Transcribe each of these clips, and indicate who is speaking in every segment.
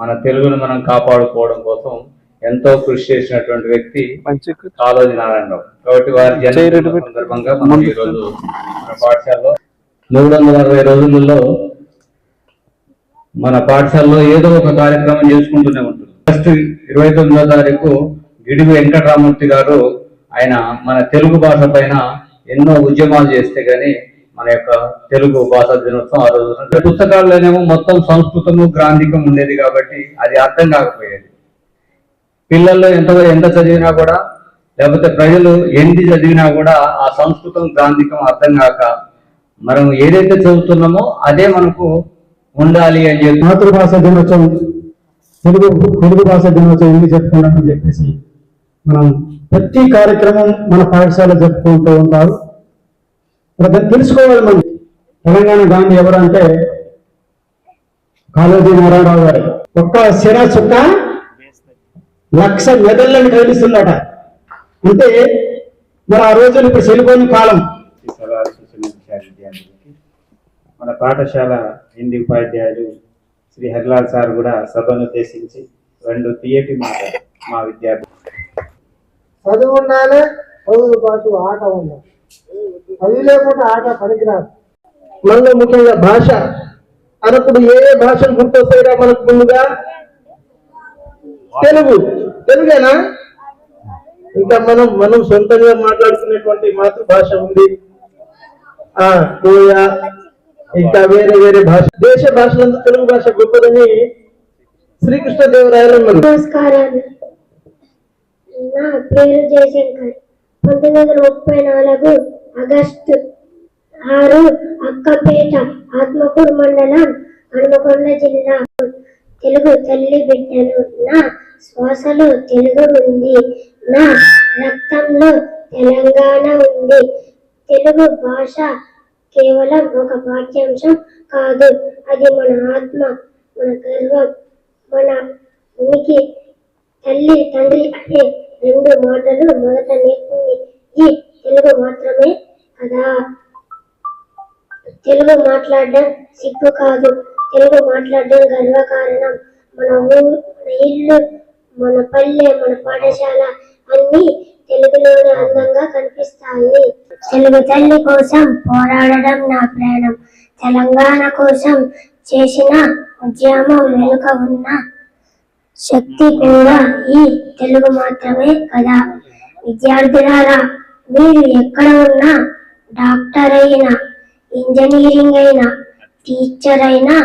Speaker 1: మన తెలుగును మనం కాపాడుకోవడం కోసం ఎంతో కృషి చేసినటువంటి వ్యక్తి కాళోజీ నారాయణరావు కాబట్టి వారి. సందర్భంగా మనం ఈరోజు మన పాఠశాలలో మూడు వందల అరవై రోజులలో మన పాఠశాలలో ఏదో ఒక కార్యక్రమం చేసుకుంటూనే ఉంటుంది. ఫస్ట్ ఇరవై తొమ్మిదో తారీఖు గిడిగి వెంకటరామూర్తి గారు ఆయన మన తెలుగు భాష పైన ఎన్నో ఉద్యమాలు చేస్తే గాని మన యొక్క తెలుగు భాష దినోత్సవం ఆ రోజు పుస్తకాల్లోనేమో మొత్తం సంస్కృతము గ్రాంధికం ఉండేది కాబట్టి అది అర్థం కాకపోయేది. పిల్లల్లో ఎంత ఎంత చదివినా కూడా లేకపోతే ప్రజలు ఎన్ని చదివినా కూడా ఆ సంస్కృతం గ్రాంధికం అర్థం కాక మనం ఏదైతే చదువుతున్నామో అదే మనకు ఉండాలి అని చెప్పి
Speaker 2: మాతృభాష దినోత్సవం తెలుగు తెలుగు భాష దినోత్సవం ఎందుకు చెప్పుకున్నామని చెప్పేసి మనం ప్రతి కార్యక్రమం మన పాఠశాల జరుపుకుంటూ ఉంటారు. తెలుసుకోవాలి మనం తెలంగాణ గాంధీ ఎవరు అంటే కాళోజీ నారాయణరావు గారు. ఒక్క శిర చుక్క లక్ష మెదళ్ళని కదిలిస్తుందట. అంటే మరి ఆ రోజులు ఇప్పుడు చెల్లిపోయిన కాలం.
Speaker 3: మన పాఠశాల హిందీ ఉపాధ్యాయులు శ్రీ హరిలాల్ సార్ కూడా సభను ఉద్దేశించి రెండు తీయటి మాట మా విద్యార్థులు
Speaker 4: చదువు ఉండాలి పాటు ఆట ఉండాలి చదువు లేకుండా ఆట పనికిరాదు. మనలో ముఖ్యంగా భాష. అన్నప్పుడు ఏ ఏ భాషలు గుర్తొస్తాయిరా మనకు ముందుగా? తెలుగు. తెలుగేనా? ఇంకా మనం మనం సొంతంగా మాట్లాడుతున్నటువంటి మాతృభాష ఉంది. ఆ కోయ ఇంకా వేరే వేరే భాష. దేశ భాషలంతా తెలుగు భాష గొప్పదని శ్రీకృష్ణదేవరాయలు
Speaker 5: నమస్కారాలు. నా పేరు జయశంకర్. పంతొమ్మిది వందల ముప్పై నాలుగు ఆగస్టు ఆరు అక్కపేట ఆత్మకూరు మండలం హనుమకొండ జిల్లా. తెలుగు తల్లి బిడ్డను నా శ్వాసలో తెలుగు ఉంది. నా రక్తంలో తెలంగాణ ఉంది. తెలుగు భాష కేవలం ఒక పాఠ్యాంశం కాదు. అది మన ఆత్మ మన గర్వం మన ఉనికి తల్లి తండ్రి అనే రెండు మాటలు మొదట నేర్పింది. ఈ తెలుగు మాత్రమే కదా? తెలుగు మాట్లాడడం సిగ్గు కాదు. తెలుగు మాట్లాడడం గర్వకారణం. మన ఊరు మన ఇల్లు మన పల్లె మన పాఠశాల అన్ని తెలుగులోనే అందంగా కనిపిస్తాయి. తెలుగు తల్లి కోసం పోరాడడం నా ప్రాణం. తెలంగాణ కోసం చేసిన ఉద్యమం వెనుక ఉన్న శక్తి కూడా ఈ తెలుగు మాత్రమే కదా. విద్యార్థులారా మీరు ఎక్కడ ఉన్నా డాక్టర్ అయినా ఇంజనీరింగ్ అయినా టీచర్ అయినా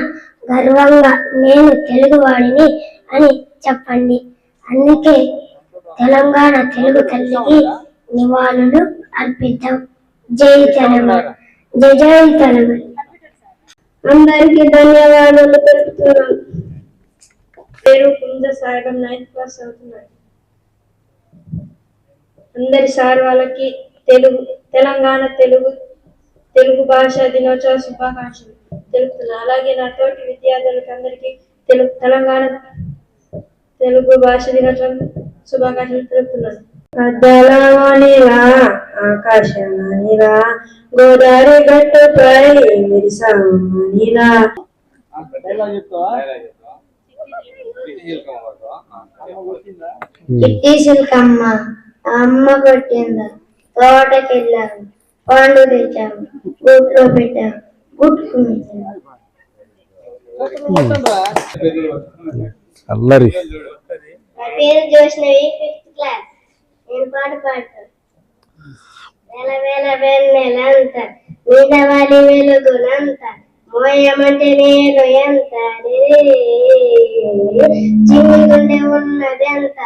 Speaker 5: గర్వంగా నేను తెలుగువాడిని అని చెప్పండి. అందుకే తెలంగాణ తెలుగు తల్లికి నివాళులు అర్పిద్దాం. జై తెలంగాణ. జై జై తెలంగాణ. అందరికీ ధన్యవాదాలు తెలుపుతున్నాను.
Speaker 6: పేరు కుంద సాయిబం నైన్త్ క్లాస్ చదువుతున్నాడు. అందరి సార్ వాళ్ళకి తెలుగు తెలంగాణ తెలుగు తెలుగు భాష దినోత్సవ శుభాకాంక్షలు తెలుపుతున్నా. అలాగే నా తోటి విద్యార్థులకి అందరికీ తెలుగు తెలంగాణ తెలుగు భాష దినోత్సవం శుభాకాంక్షలు తెలుపుతున్నాను అద్దలవాణిలా ఆకాశవాణిలా గోదావరి గట్టుపై విరిసామణిలా
Speaker 5: చిట్టి సిల్కమ్మ అమ్మ కొట్టిందా? తోటకెళ్ళాము పండు తెచ్చాము గూట్లో పెట్టాము గుట్టుకుని
Speaker 7: అల్లరి.
Speaker 5: నా పేరు జోష్నవి ఫిఫ్త్ క్లాస్. నేను పాట పాడతాను వేల వేల వెన్నెల అంత మీద వాలి వెలుగునంత మోయమంటే నేను ఎంత చిన్ని ఉన్నది ఎంత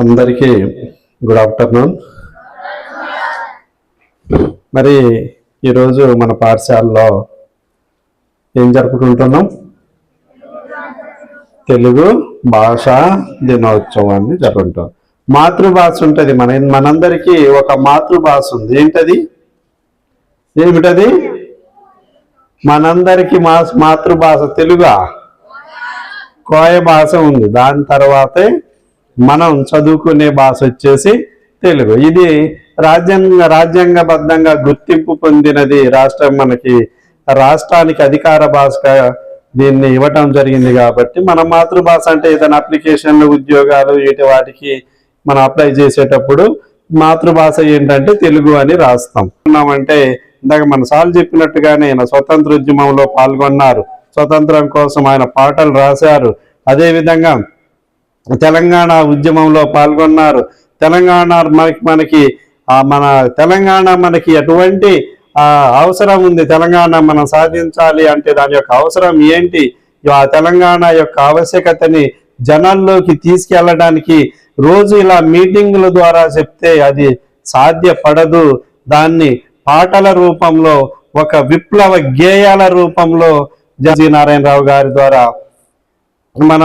Speaker 7: అందరికీ గుడ్ ఆఫ్టర్నూన్. మరి ఈరోజు మన పాఠశాలలో ఏం జరుపుకుంటున్నాం? తెలుగు భాషా దినోత్సవాన్ని జరుపుకుంటాం. మాతృభాష ఉంటుంది మన మనందరికీ ఒక మాతృభాష ఉంది. ఏంటది? ఏమిటది? మనందరికీ మా మాతృభాష తెలుగా? కోయ భాష ఉంది. దాని తర్వాతే మనం చదువుకునే భాష వచ్చేసి తెలుగు. ఇది రాజ్యాంగ రాజ్యాంగబద్ధంగా గుర్తింపు పొందినది రాష్ట్రం మనకి రాష్ట్రానికి అధికార భాషగా దీన్ని ఇవ్వటం జరిగింది కాబట్టి మన మాతృభాష అంటే ఏదైనా అప్లికేషన్లు ఉద్యోగాలు వీటి వాటికి మనం అప్లై చేసేటప్పుడు మాతృభాష ఏంటంటే తెలుగు అని రాస్తాం. అంటే ఇందాక మన సార్లు చెప్పినట్టుగానే ఆయన స్వతంత్ర ఉద్యమంలో పాల్గొన్నారు. స్వతంత్రం కోసం ఆయన పాటలు రాశారు. అదేవిధంగా తెలంగాణ ఉద్యమంలో పాల్గొన్నారు. తెలంగాణ మనకి మనకి మన తెలంగాణ మనకి ఎటువంటి అవసరం ఉంది? తెలంగాణ మనం సాధించాలి అంటే దాని యొక్క అవసరం ఏంటి? ఆ తెలంగాణ యొక్క ఆవశ్యకతని జనాల్లోకి తీసుకెళ్ళడానికి రోజు ఇలా మీటింగుల ద్వారా చెప్తే అది సాధ్యపడదు. దాన్ని పాటల రూపంలో ఒక విప్లవ గేయాల రూపంలో జీ నారాయణరావు గారి ద్వారా మన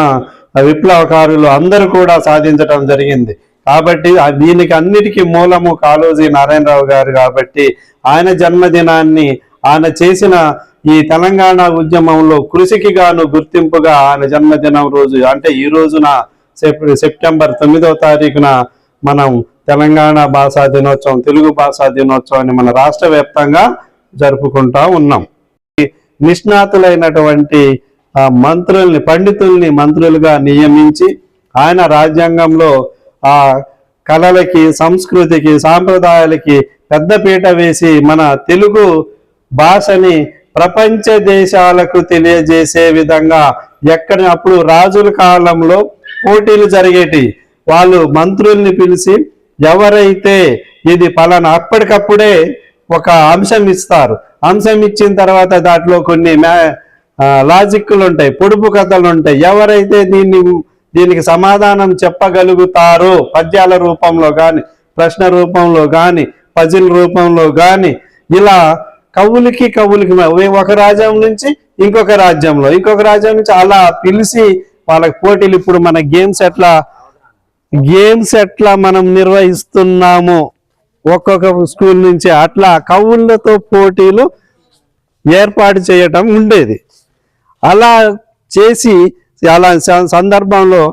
Speaker 7: విప్లవకారులు అందరూ కూడా సాధించడం జరిగింది. కాబట్టి దీనికి అన్నిటికీ మూలము కాళోజీ నారాయణరావు గారు కాబట్టి ఆయన జన్మదినాన్ని ఆయన చేసిన ఈ తెలంగాణ ఉద్యమంలో కృషికి గాను గుర్తింపుగా ఆయన జన్మదినం రోజు అంటే ఈ రోజున సెప్ సెప్టెంబర్ తొమ్మిదవ తారీఖున మనం తెలంగాణ భాషా దినోత్సవం తెలుగు భాషా దినోత్సవాన్ని మన రాష్ట్ర వ్యాప్తంగా జరుపుకుంటా ఉన్నాం. నిష్ణాతులైనటువంటి ఆ మంత్రుల్ని పండితుల్ని మంత్రులుగా నియమించి ఆయన రాజ్యాంగంలో ఆ కళలకి సంస్కృతికి సాంప్రదాయాలకి పెద్దపీట వేసి మన తెలుగు భాషని ప్రపంచ దేశాలకు తెలియజేసే విధంగా ఎక్కడ అప్పుడు రాజుల కాలంలో పోటీలు జరిగేటి వాళ్ళు మంత్రుల్ని పిలిచి ఎవరైతే ఇది పలానా అప్పటికప్పుడే ఒక అంశం ఇస్తారు అంశం ఇచ్చిన తర్వాత దాంట్లో కొన్ని మ్యా లాజిక్లు ఉంటాయి పొడుపు కథలు ఉంటాయి. ఎవరైతే దీన్ని దీనికి సమాధానం చెప్పగలుగుతారో పద్యాల రూపంలో కానీ ప్రశ్న రూపంలో కానీ పజిల్ రూపంలో కానీ ఇలా కవులకి కవులకి ఒక రాజ్యం నుంచి ఇంకొక రాజ్యంలో ఇంకొక రాజ్యం నుంచి అలా పిలిచి వాళ్ళకి పోటీలు. ఇప్పుడు మన గేమ్స్ ఎట్లా గేమ్స్ ఎట్లా మనం నిర్వహిస్తున్నామో. ఒక్కొక్క స్కూల్ నుంచి అట్లా కవులతో పోటీలు ఏర్పాటు చేయటం ఉండేది. అలా చేసి అలా సందర్భంలో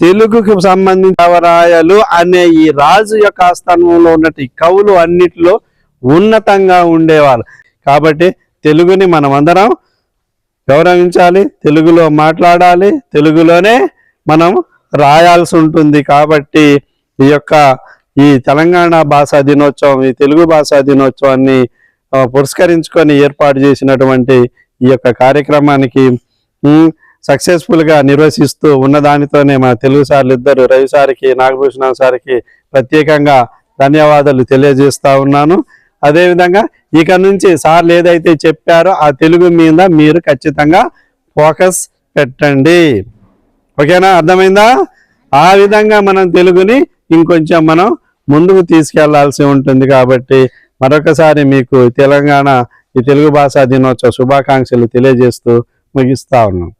Speaker 7: తెలుగుకు సంబంధించిన కవరాయలు అనే ఈ రాజు యొక్క ఆస్థానంలో ఉన్నట్టు కవులు అన్నిటిలో ఉన్నతంగా ఉండేవాళ్ళు. కాబట్టి తెలుగుని మనం అందరం గౌరవించాలి తెలుగులో మాట్లాడాలి తెలుగులోనే మనం రాయాల్సి ఉంటుంది కాబట్టి ఈ యొక్క ఈ తెలంగాణ భాషా దినోత్సవం ఈ తెలుగు భాషా దినోత్సవాన్ని పురస్కరించుకొని ఏర్పాటు చేసినటువంటి ఈ యొక్క కార్యక్రమానికి సక్సెస్ఫుల్గా నిర్వహిస్తూ ఉన్నదానితోనే మా తెలుగు సార్లు ఇద్దరు రవి సార్కి నాగభూషణ సార్కి ప్రత్యేకంగా ధన్యవాదాలు తెలియజేస్తా ఉన్నాను. అదేవిధంగా ఇక నుంచి సార్లు ఏదైతే చెప్పారో ఆ తెలుగు మీద మీరు ఖచ్చితంగా ఫోకస్ పెట్టండి. ఓకేనా? అర్థమైందా? ఆ విధంగా మనం తెలుగుని ఇంకొంచెం మనం ముందుకు తీసుకెళ్ళాల్సి ఉంటుంది కాబట్టి మరొకసారి మీకు తెలంగాణ ఈ తెలుగు భాషా దినోత్సవ శుభాకాంక్షలు తెలియజేస్తూ ముగిస్తా ఉన్నాం.